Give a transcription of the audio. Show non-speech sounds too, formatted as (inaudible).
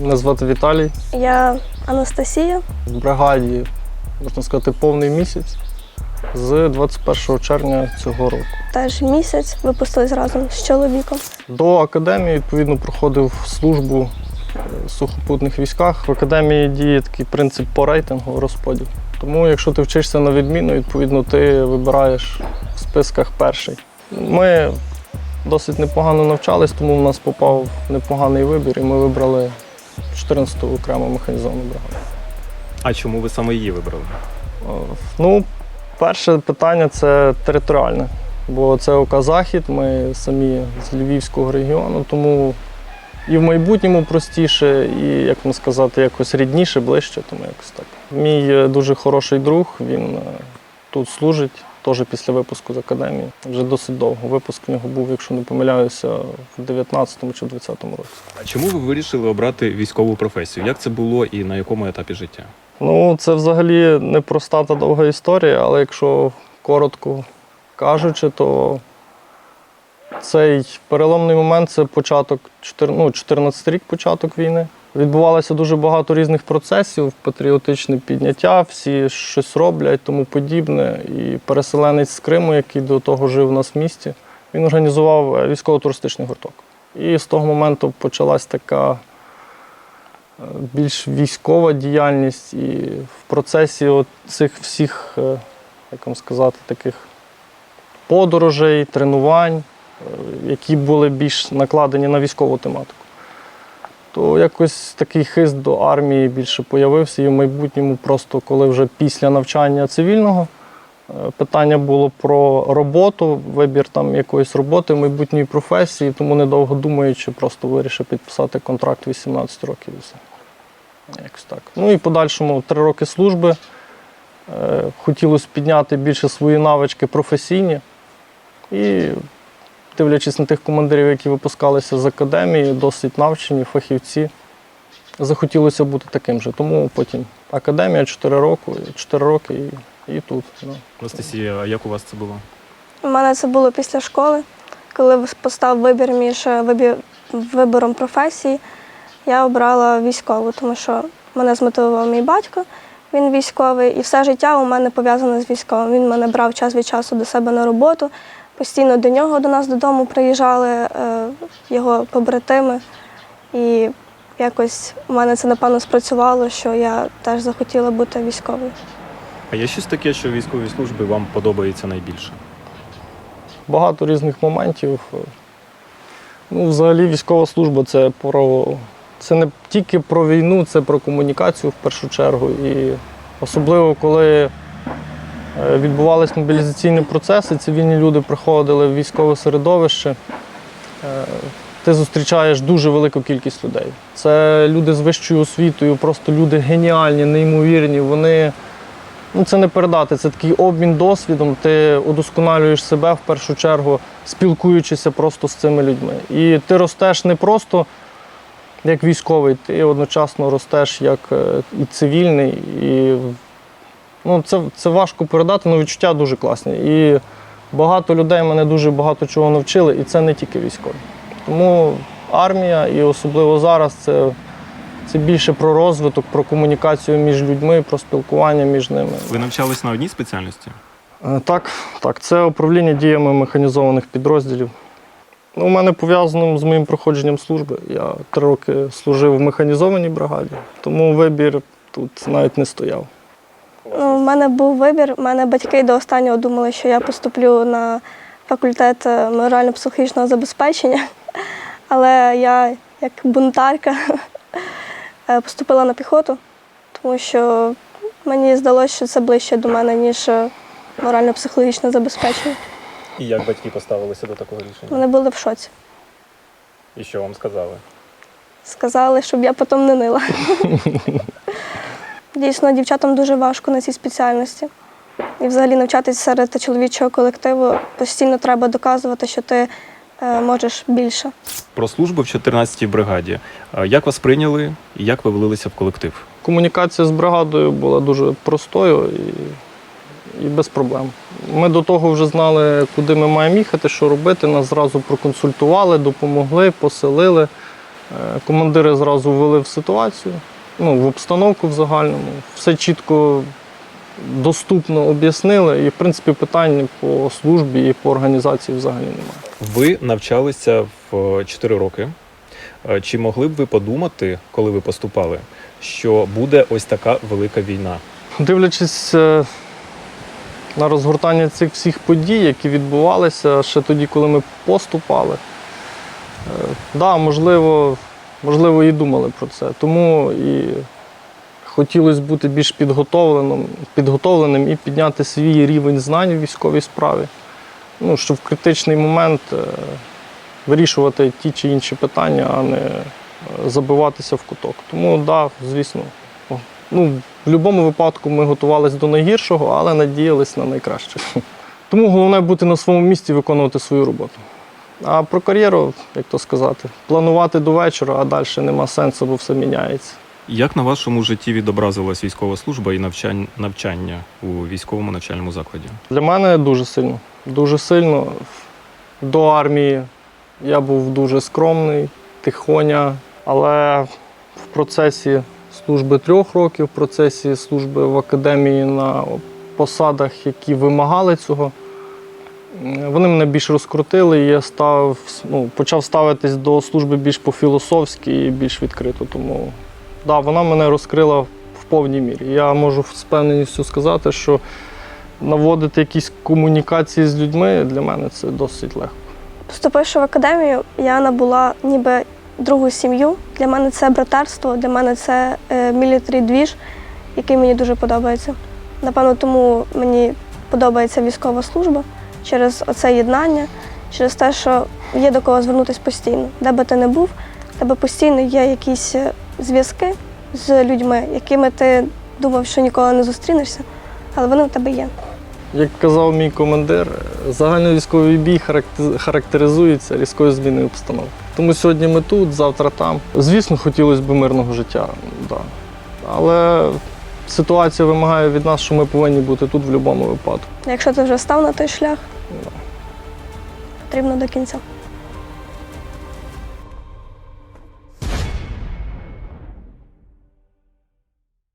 Мене звати Віталій. Я Анастасія. В бригаді, можна сказати, повний місяць з 21 червня цього року. Теж місяць випустились разом з чоловіком. До академії відповідно проходив службу в сухопутних військах. В академії діє такий принцип по рейтингу розподіл. Тому, якщо ти вчишся на відміну, відповідно ти вибираєш в списках перший. Ми досить непогано навчались, тому в нас попав непоганий вибір, і ми вибрали 14-ту окрему механізовану бригаду. А чому ви саме її вибрали? Е, Ну, перше питання це територіальне, бо це ОК Захід, ми самі з Львівського регіону, тому і в майбутньому простіше, і, як вам сказати, якось рідніше, ближче, тому якось так. Мій е, дуже хороший друг, він е, тут служить, теж після випуску з академії. Вже досить довго. Випуск в нього був, якщо не помиляюся, в 19-му чи 20-му році. А чому ви вирішили обрати військову професію? Як це було і на якому етапі життя? Ну, це взагалі непроста та довга історія, але якщо коротко кажучи, то цей переломний момент це початок, ну, 14 рік початок війни. Відбувалося дуже багато різних процесів, патріотичне підняття, всі щось роблять, тому подібне. І переселенець з Криму, який до того жив у нас в місті, він організував е, військово-туристичний гурток. І з того моменту почалась така е, більш військова діяльність, і в процесі цих всіх, е, як вам сказати, таких подорожей, тренувань, які були більш накладені на військову тематику. То якось такий хист до армії більше появився, і в майбутньому, просто коли вже після навчання цивільного е, питання було про роботу, вибір там якоїсь роботи, майбутньої професії, тому недовго думаючи, просто вирішив підписати контракт 18 років і все. Якось так. Ну і подальшому три роки служби. Е, Хотілося підняти більше свої навички професійні. І дивлячись на тих командирів, які випускалися з академії, досить навчені, фахівці, захотілося бути таким же. Тому потім академія 4 роки, 4 роки і, і тут. Ну. Анастасія, а як у вас це було? У мене це було після школи, коли постав вибір між е, вибором професії. Я обрала військову, тому що мене змотивував мій батько. Він військовий, і все життя у мене пов'язане з військовим. Він мене брав час від часу до себе на роботу. Постійно до нього до нас додому приїжджали е, його побратими. І якось у мене це напевно спрацювало, що я теж захотіла бути військовою. А є щось таке, що в військовій службі вам подобається найбільше? Багато різних моментів. Ну, взагалі, військова служба це про це не тільки про війну, це про комунікацію в першу чергу. І особливо, коли відбувалися мобілізаційні процеси, цивільні люди приходили в військове середовище. е, Ти зустрічаєш дуже велику кількість людей. Це люди з вищою освітою, просто люди геніальні, неймовірні. Вони Ну, це не передати, це такий обмін досвідом. Ти удосконалюєш себе в першу чергу, спілкуючися просто з цими людьми. І ти ростеш не просто як військовий, ти одночасно ростеш як е, і цивільний. І ну, це, це важко передати, але відчуття дуже класні. І багато людей мене дуже багато чого навчили, і це не тільки військові. Тому армія, і особливо зараз, це. Це більше про розвиток, про комунікацію між людьми, про спілкування між ними. Ви навчались на одній спеціальності? Е, Так, так, це управління діями механізованих підрозділів. Ну, у мене пов'язано з моїм проходженням служби. Я три роки служив в механізованій бригаді, тому вибір тут навіть не стояв. У мене був вибір. У мене батьки до останнього думали, що я поступлю на факультет е, морально-психологічного забезпечення. (laughs) Але я, як бунтарка, (laughs) е, поступила на піхоту, тому що мені здалося, що це ближче до мене, ніж е, морально-психологічне забезпечення. І як батьки поставилися до такого рішення? Вони були в шоці. І що вам сказали? Сказали, щоб я потім не нила. (laughs) Дійсно, дівчатам дуже важко на цій спеціальності. І взагалі навчатися серед чоловічого колективу постійно треба доказувати, що ти е, можеш більше. Про службу в 14-й бригаді. Як вас прийняли і як ви влилися в колектив? Комунікація з бригадою була дуже простою і, і без проблем. Ми до того вже знали, куди ми маємо їхати, що робити. Нас зразу проконсультували, допомогли, поселили. Е, Командири зразу ввели в ситуацію, ну, в обстановку в загальному. Все чітко, доступно об'яснили, і, в принципі, питань по службі і по організації взагалі немає. Ви навчалися в 4 роки. Е, Чи могли б ви подумати, коли ви поступали, що буде ось така велика війна? Дивлячись е, на розгортання цих всіх подій, які відбувалися ще тоді, коли ми поступали, е, да, можливо, можливо, і думали про це. Тому і хотілося бути більш підготовленим, підготовленим і підняти свій рівень знань у військовій справі. Ну, щоб в критичний момент е, вирішувати ті чи інші питання, а не е, забиватися в куток. Тому так, да, звісно, ну, в будь-якому випадку ми готувалися до найгіршого, але надіялись на найкраще. Тому головне бути на своєму місці і виконувати свою роботу. А про кар'єру, як то сказати, планувати до вечора, а далі нема сенсу, бо все міняється. Як на вашому житті відобразилась військова служба і навчань- навчання у військовому навчальному закладі? Для мене дуже сильно. Дуже сильно. До армії я був дуже скромний, тихоня, але в процесі служби трьох років, в процесі служби в академії на посадах, які вимагали цього, вони мене більш розкрутили, і я став, ну, почав ставитись до служби більш по-філософськи і більш відкрито. Тому да, вона мене розкрила в повній мірі. Я можу з впевненістю сказати, що наводити якісь комунікації з людьми для мене це досить легко. Поступивши в академію, я набула ніби другу сім'ю. Для мене це братерство, для мене це мілітарі двіж, який мені дуже подобається. Напевно, тому мені подобається військова служба через оце єднання, через те, що є до кого звернутися постійно. Де би ти не був, в тебе постійно є якісь е, зв'язки з людьми, якими ти думав, що ніколи не зустрінешся, але вони у тебе є. Як казав мій командир, загальновійськовий бій характеризується різкою зміною обстановки. Тому сьогодні ми тут, завтра там. Звісно, хотілося б мирного життя, да. але ситуація вимагає від нас, що ми повинні бути тут в будь-якому випадку. Якщо ти вже став на той шлях, потрібно до кінця.